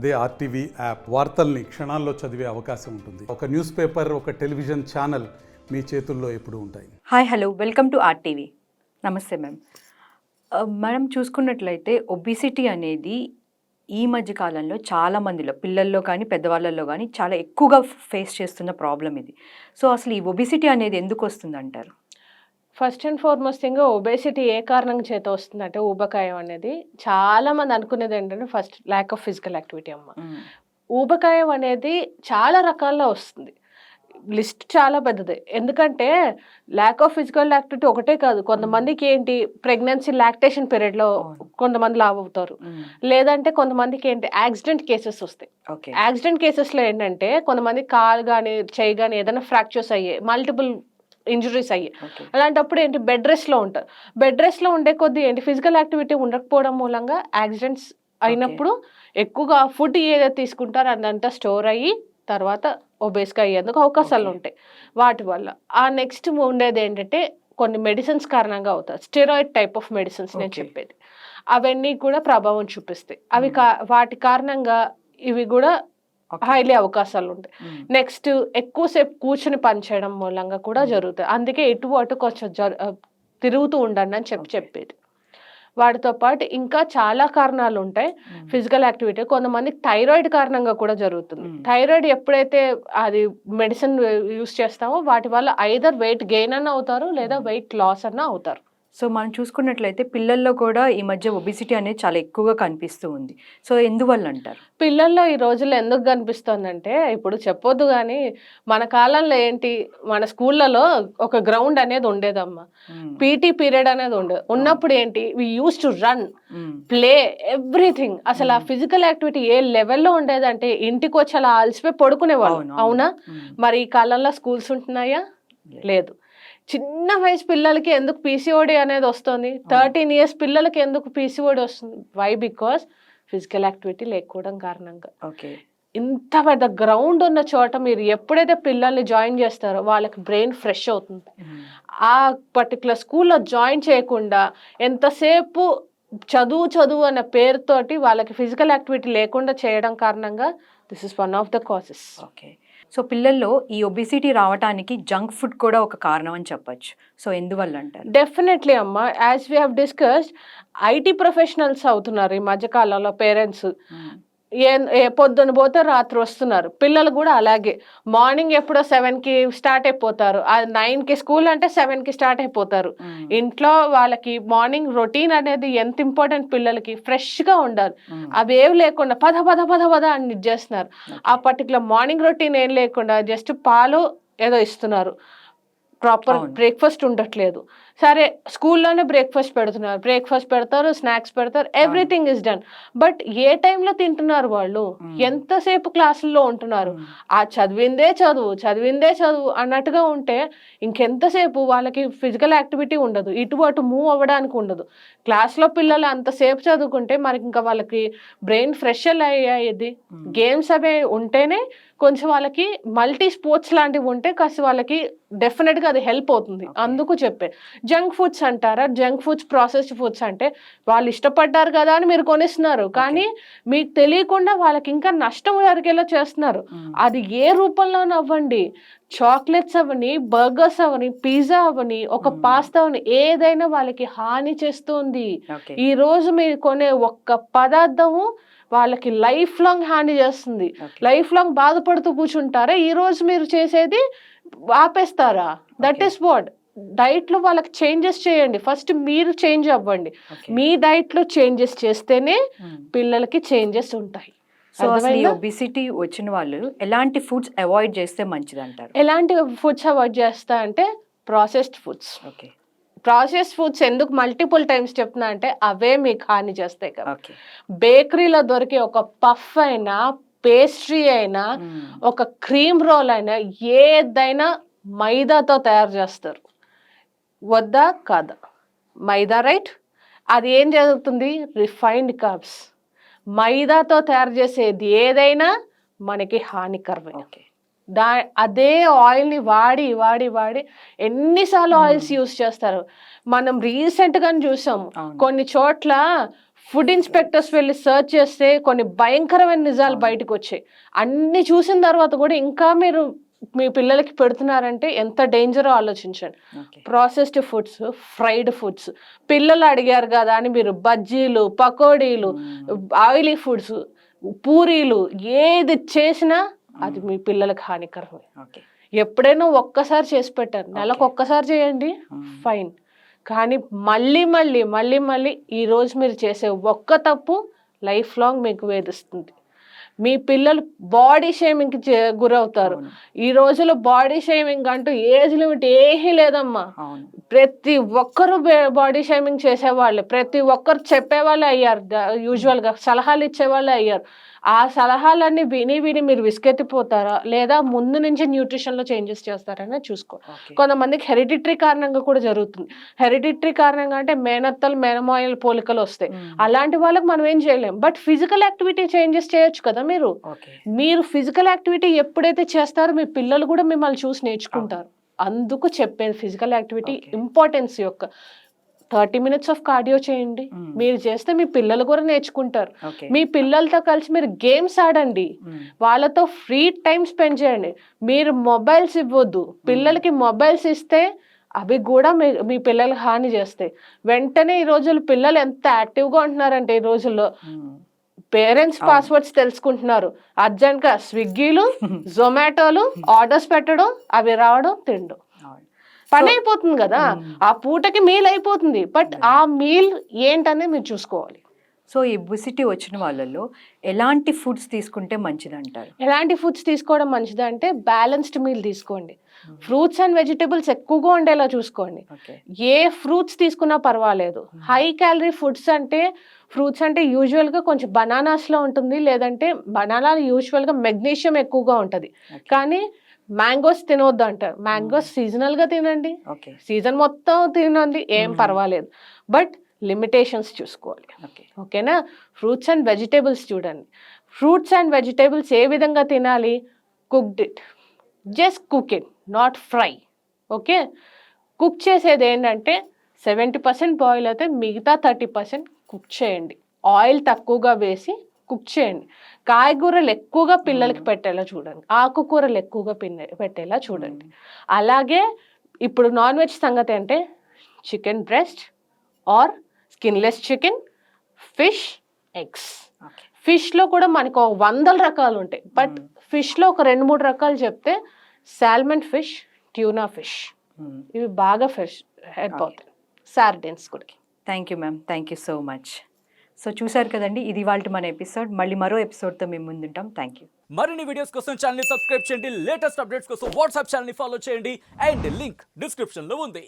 అదే RTV app వార్తల్ని క్షణాల్లో చదివే అవకాశం ఉంటుంది. ఒక న్యూస్ పేపర్ ఒక టెలివిజన్ ఛానల్ మీ చేతుల్లో ఎప్పుడు ఉంటాయి. Hi hello. Welcome to RTV. నమస్తే మ్యామ్ మనం చూసుకున్నట్లయితే ఒబిసిటీ అనేది ఈ మధ్య కాలంలో చాలా మందిలో పిల్లల్లో కానీ పెద్దవాళ్ళల్లో కానీ చాలా ఎక్కువగా ఫేస్ చేస్తున్న ప్రాబ్లం ఇది. సో అసలు ఈ ఒబిసిటీ అనేది ఎందుకు వస్తుంది అంటారు first and foremost thing obesity ఏ కారణం చేత వస్తుందంటే ఊబకాయం అనేది. చాలా మంది అనుకునేది ఏంటంటే first lack of physical activity అమ్మ. ఊబకాయం అనేది చాలా రకాల్లో వస్తుంది. లిస్ట్ చాలా పెద్దది. ఎందుకంటే ల్యాక్ ఆఫ్ ఫిజికల్ యాక్టివిటీ ఒకటే కాదు. కొంతమందికి ఏంటి ప్రెగ్నెన్సీ లాక్టేషన్ పీరియడ్లో. కొంతమంది లావ్ అవుతారు లేదంటే కొంతమందికి ఏంటి యాక్సిడెంట్ కేసెస్ వస్తాయి. యాక్సిడెంట్ కేసెస్లో ఏంటంటే కొంతమంది కాలు కానీ చేయి కానీ ఏదైనా ఫ్రాక్చర్స్ అయ్యాయి మల్టిపుల్ ఇంజురీస్ అయ్యాయి. ఓకే. అలాంటప్పుడు ఏంటి? బెడ్ రెస్ట్లో ఉంటారు. బెడ్ రెస్ట్లో ఉండే కొద్దీ ఏంటి? ఫిజికల్ యాక్టివిటీ ఉండకపోవడం మూలంగా యాక్సిడెంట్స్ అయినప్పుడు ఎక్కువగా ఫుడ్ ఏదైతే తీసుకుంటారో అదంతా స్టోర్ అయ్యి తర్వాత ఒబేస్గా అయ్యేందుకు అవకాశాలు. ఉంటాయి. వాటి వల్ల. ఆ నెక్స్ట్ ఉండేది ఏంటంటే కొన్ని మెడిసిన్స్ కారణంగా అవుతాయి. స్టెరాయిడ్ టైప్ ఆఫ్ మెడిసిన్స్ నేను. చెప్పేది. అవన్నీ కూడా ప్రభావం చూపిస్తాయి. అవి కా వాటి కారణంగా ఇవి కూడా హైలీ అవకాశాలు ఉంటాయి నెక్స్ట్ ఎక్కువసేపు కూర్చుని పనిచేయడం మూలంగా కూడా Hmm. జరుగుతుంది అందుకే ఇటు అటు కొంచెం తిరుగుతూ ఉండండి అని చెప్పి. చెప్పేది. వాటితో పాటు ఇంకా చాలా కారణాలు ఉంటాయి ఫిజికల్ యాక్టివిటీ కొంతమందికి థైరాయిడ్ కారణంగా కూడా జరుగుతుంది. థైరాయిడ్ ఎప్పుడైతే అది మెడిసిన్ యూస్ చేస్తామో వాటి వల్ల ఐదర్ వెయిట్ గెయిన్ అన్న అవుతారు లేదా వెయిట్ లాస్ అన్న అవుతారు. సో మనం చూసుకున్నట్లయితే పిల్లల్లో కూడా ఈ మధ్య ఒబిసిటీ అనేది చాలా ఎక్కువగా కనిపిస్తూ ఉంది. సో ఎందువల్ల అంటారు? పిల్లల్లో ఈ రోజుల్లో ఎందుకు కనిపిస్తోందంటే ఇప్పుడు చెప్పొద్దు కానీ మన కాలంలో ఏంటి మన స్కూళ్ళలో ఒక గ్రౌండ్ అనేది ఉండేదమ్మా. పీటీ పీరియడ్ అనేది ఉండేది ఉన్నప్పుడు ఏంటి we use to run play everything అసలు ఆ. ఫిజికల్ యాక్టివిటీ ఏ లెవెల్లో ఉండేదంటే ఇంటికి వచ్చి అలా అలసిపోయి పడుకునేవాళ్ళు. అవునా మరి ఈ కాలంలో స్కూల్స్ ఉంటున్నాయా? లేదు. చిన్న వయసు పిల్లలకి ఎందుకు పీసీఓడి అనేది వస్తుంది? థర్టీన్ ఇయర్స్ పిల్లలకి ఎందుకు పీసీఓడి వస్తుంది? వై బికాస్ ఫిజికల్ యాక్టివిటీ లేకపోవడం కారణంగా. ఓకే. ఇంత పెద్ద గ్రౌండ్ ఉన్న చోట మీరు ఎప్పుడైతే పిల్లల్ని జాయిన్ చేస్తారో వాళ్ళకి బ్రెయిన్ ఫ్రెష్ అవుతుంది. ఆ పర్టికులర్ స్కూల్లో జాయిన్ చేయకుండా ఎంతసేపు చదువు చదువు అన్న పేరుతోటి వాళ్ళకి ఫిజికల్ యాక్టివిటీ లేకుండా చేయడం కారణంగా this is one of the causes okay. So పిల్లల్లో ఈ ఒబిసిటీ రావడానికి జంక్ ఫుడ్ కూడా ఒక కారణం అని చెప్పొచ్చు. సో ఎందువల్ల అంటారు? డెఫినెట్లీ అమ్మ. As we have discussed IT professionals అవుతున్నారు ఈ మధ్యకాలంలో పేరెంట్స్ ఏ పొద్దున పోతే రాత్రి వస్తున్నారు. పిల్లలు కూడా అలాగే. మార్నింగ్ ఎప్పుడో సెవెన్కి స్టార్ట్ అయిపోతారు. నైన్కి స్కూల్ అంటే సెవెన్కి స్టార్ట్ అయిపోతారు. ఇంట్లో వాళ్ళకి మార్నింగ్ రొటీన్ అనేది ఎంత ఇంపార్టెంట్ పిల్లలకి? ఫ్రెష్గా ఉండాలి. అవి ఏవి లేకుండా పద పద పద పద అని చేస్తున్నారు ఆ పర్టికులర్ మార్నింగ్ రొటీన్ ఏం లేకుండా జస్ట్ పాలు ఏదో ఇస్తున్నారు. ప్రాపర్. బ్రేక్ఫాస్ట్ ఉండట్లేదు. సరే స్కూల్లోనే బ్రేక్ఫాస్ట్ పెడుతున్నారు. బ్రేక్ఫాస్ట్ పెడతారు స్నాక్స్ పెడతారు ఎవ్రీథింగ్ ఇస్ డన్. బట్ ఏ టైంలో తింటున్నారు వాళ్ళు. ఎంతసేపు క్లాసుల్లో ఉంటున్నారు? ఆ చదివిందే చదువు చదివిందే చదువు అన్నట్టుగా ఉంటే ఇంకెంతసేపు వాళ్ళకి ఫిజికల్ యాక్టివిటీ ఉండదు. ఇటు అటు మూవ్ అవ్వడానికి ఉండదు. క్లాస్లో పిల్లలు అంతసేపు చదువుకుంటే మనకి ఇంకా వాళ్ళకి బ్రెయిన్ ఫ్రెష్ అయ్యేది. గేమ్స్ అవి ఉంటేనే కొంచెం వాళ్ళకి మల్టీ స్పోర్ట్స్ లాంటివి ఉంటే కాస్త వాళ్ళకి డెఫినెట్గా అది హెల్ప్ అవుతుంది. అందుకు చెప్పే. జంక్ ఫుడ్స్ అంటారా? జంక్ ఫుడ్స్ ప్రాసెస్డ్ ఫుడ్స్ అంటే వాళ్ళు ఇష్టపడ్డారు కదా అని మీరు కొనిస్తున్నారు. కానీ మీకు తెలియకుండా వాళ్ళకి ఇంకా నష్టం జరిగేలా చేస్తున్నారు. అది ఏ రూపంలోనూ అవ్వండి చాక్లెట్స్ అవని బర్గర్స్ అవని పిజ్జా అవని ఒక. పాస్తా అవని ఏదైనా వాళ్ళకి హాని చేస్తుంది. ఈ రోజు మీరు కొనే ఒక్క పదార్థము వాళ్ళకి లైఫ్ లాంగ్ హాని చేస్తుంది. లైఫ్ లాంగ్ బాధపడుతూ కూర్చుంటారా ఈ రోజు మీరు చేసేది ఆపేస్తారా? దట్. ఈస్ వాట్ డైట్లో వాళ్ళకి చేంజెస్ చేయండి. ఫస్ట్ మీరు చేంజ్ అవ్వండి. మీ డైట్లో చేంజెస్ చేస్తేనే పిల్లలకి చేంజెస్ ఉంటాయి. సో అసలు? ఒబిసిటీ వచ్చిన వాళ్ళు ఎలాంటి ఫుడ్స్ అవాయిడ్ చేస్తే మంచిది అంటారు ఎలాంటి ఫుడ్స్ అవాయిడ్ చేస్తా అంటే processed foods okay. Processed foods ఎందుకు మల్టిపుల్ టైమ్స్ చెప్తున్నా అంటే అవే మీకు హాని చేస్తాయి కదా. బేకరీలో దొరికే ఒక పఫ్ అయినా పేస్ట్రీ అయినా ఒక క్రీమ్ రోల్ అయినా ఏదైనా మైదాతో తయారు చేస్తారు. వద్దా? కాదా? మైదా రైట్? అది ఏం జరుగుతుంది? రిఫైన్డ్ కార్బ్స్ మైదాతో తయారు చేసేది ఏదైనా మనకి హానికరమే ఓకే. దా అదే ఆయిల్ని వాడి వాడి వాడి ఎన్నిసార్లు ఆయిల్స్ యూస్ చేస్తారు? మనం రీసెంట్గా చూసాం. కొన్ని చోట్ల ఫుడ్ ఇన్స్పెక్టర్స్ వెళ్ళి సర్చ్ చేస్తే కొన్ని భయంకరమైన నిజాలు బయటకు వచ్చాయి అన్ని చూసిన తర్వాత కూడా ఇంకా మీరు మీ పిల్లలకి పెడుతున్నారంటే ఎంత డేంజరో ఆలోచించండి. ప్రాసెస్డ్ ఫుడ్స్ ఫ్రైడ్ ఫుడ్స్ పిల్లలు అడిగారు కదా అని మీరు బజ్జీలు పకోడీలు ఆయిలీ ఫుడ్స్ పూరీలు ఏది చేసినా అది మీ పిల్లలకు హానికరమే. ఎప్పుడైనా ఒక్కసారి చేసి పెట్టారు. నెలకు ఒక్కసారి చేయండి ఫైన్. కానీ మళ్ళీ మళ్ళీ మళ్ళీ మళ్ళీ ఈ రోజు మీరు చేసే ఒక్క తప్పు లైఫ్ లాంగ్ మీకు వేధిస్తుంది. మీ పిల్లలు బాడీ షేమింగ్కి గురవుతారు. ఈ రోజుల్లో బాడీ షేమింగ్ అంటూ ఏజ్ లిమిట్ ఏమీ లేదమ్మా. ప్రతి ఒక్కరు బాడీ షేమింగ్ చేసేవాళ్ళే. ప్రతి ఒక్కరు చెప్పేవాళ్ళే అయ్యారు. యూజువల్గా సలహాలు ఇచ్చేవాళ్ళే అయ్యారు. ఆ సలహాలన్నీ విని విని మీరు విసుకెత్తిపోతారా లేదా ముందు నుంచి న్యూట్రిషన్లో చేంజెస్ చేస్తారనే చూసుకో. కొంతమందికి హెరిడిటరీ కారణంగా కూడా జరుగుతుంది. హెరిడిటరీ కారణంగా అంటే మేనత్తలు మేనమాయల పోలికలు వస్తాయి. అలాంటి వాళ్ళకి మనం ఏం చేయలేం. బట్ ఫిజికల్ యాక్టివిటీ చేంజెస్ చేయొచ్చు కదా మీరు? మీరు ఫిజికల్ యాక్టివిటీ ఎప్పుడైతే చేస్తారో మీ పిల్లలు కూడా మిమ్మల్ని చూసి నేర్చుకుంటారు. అందుకు చెప్పేది ఫిజికల్ యాక్టివిటీ. ఇంపార్టెన్స్ యొక్క థర్టీ మినిట్స్ ఆఫ్ కార్డియో చేయండి. మీరు చేస్తే మీ పిల్లలు కూడా నేర్చుకుంటారు. మీ పిల్లలతో కలిసి మీరు గేమ్స్ ఆడండి. వాళ్ళతో ఫ్రీ టైం స్పెండ్ చేయండి. మీరు మొబైల్స్ ఇవ్వద్దు. పిల్లలకి మొబైల్స్ ఇస్తే అవి కూడా మీ మీ పిల్లలకి హాని చేస్తాయి. వెంటనే ఈ రోజుల్లో పిల్లలు ఎంత యాక్టివ్గా ఉంటున్నారంటే ఈ రోజుల్లో పేరెంట్స్. పాస్వర్డ్స్ తెలుసుకుంటున్నారు. అర్జెంట్గా స్విగ్గీలు జొమాటోలు ఆర్డర్స్ పెట్టడం అవి రావడం తినడం. పని అయిపోతుంది కదా. ఆ పూటకి మీల్ అయిపోతుంది. బట్ ఆ మీల్ ఏంటనేది మీరు చూసుకోవాలి. సో ఈ బుసిటీ వచ్చిన వాళ్ళలో ఎలాంటి ఫుడ్స్ తీసుకుంటే మంచిది అంటారు ఎలాంటి ఫుడ్స్ తీసుకోవడం మంచిది అంటే బ్యాలెన్స్డ్ మీల్ తీసుకోండి ఫ్రూట్స్ అండ్ వెజిటబుల్స్ ఎక్కువగా ఉండేలా చూసుకోండి. ఏ ఫ్రూట్స్ తీసుకున్నా పర్వాలేదు. హై క్యాలరీ ఫుడ్స్ అంటే ఫ్రూట్స్ అంటే యూజువల్గా కొంచెం బనానాస్లో ఉంటుంది. లేదంటే బనానా యూజువల్గా మెగ్నీషియం ఎక్కువగా ఉంటుంది. కానీ మ్యాంగోస్ తినవద్దు అంటారు. మ్యాంగోస్ సీజనల్గా తినండి. ఓకే సీజన్ మొత్తం తినండి. ఏం Mhm. పర్వాలేదు. బట్ లిమిటేషన్స్ చూసుకోవాలి. ఓకే ఓకేనా ఫ్రూట్స్ అండ్ వెజిటేబుల్స్ చూడండి. ఫ్రూట్స్ అండ్ వెజిటేబుల్స్ ఏ విధంగా తినాలి? Cooked it just cook it not fry okay cook చేసేది ఏంటంటే సెవెంటీ పర్సెంట్ బాయిల్ అయితే మిగతా థర్టీ పర్సెంట్ కుక్ చేయండి. ఆయిల్ తక్కువగా వేసి కుక్ చేయండి. కాయగూరలు ఎక్కువగా పిల్లలకి పెట్టేలా చూడండి. ఆకుకూరలు ఎక్కువగా పిన్న పెట్టేలా చూడండి. అలాగే ఇప్పుడు నాన్ వెజ్ సంగతి అంటే chicken breast or skinless chicken fish eggs. ఫిష్లో కూడా మనకు వందల రకాలు ఉంటాయి. బట్ ఫిష్లో ఒక రెండు మూడు రకాలు చెప్తే సాల్మన్ ఫిష్ ట్యూనా ఫిష్. ఇవి బాగా ఫిష్ హెల్ప్. అవుతాయి సార్డెన్స్ కూడా thank you ma'am. Thank you so much. So చూసారు కదండి ఇది వాళ్ళ మన ఎపిసోడ్. మళ్ళీ మరో ఎపిసోడ్తో మేము ముందుంటాం. థ్యాంక్ యూ మరిన్ని వీడియోస్ కోసం ఛానల్ సబ్స్క్రైబ్ చేయండి. లేటెస్ట్ అప్డేట్స్ కోసం వాట్సాప్ ఛానల్ ఫాలో చేయండి. అండ్ లింక్ డిస్క్రిప్షన్లో ఉంది.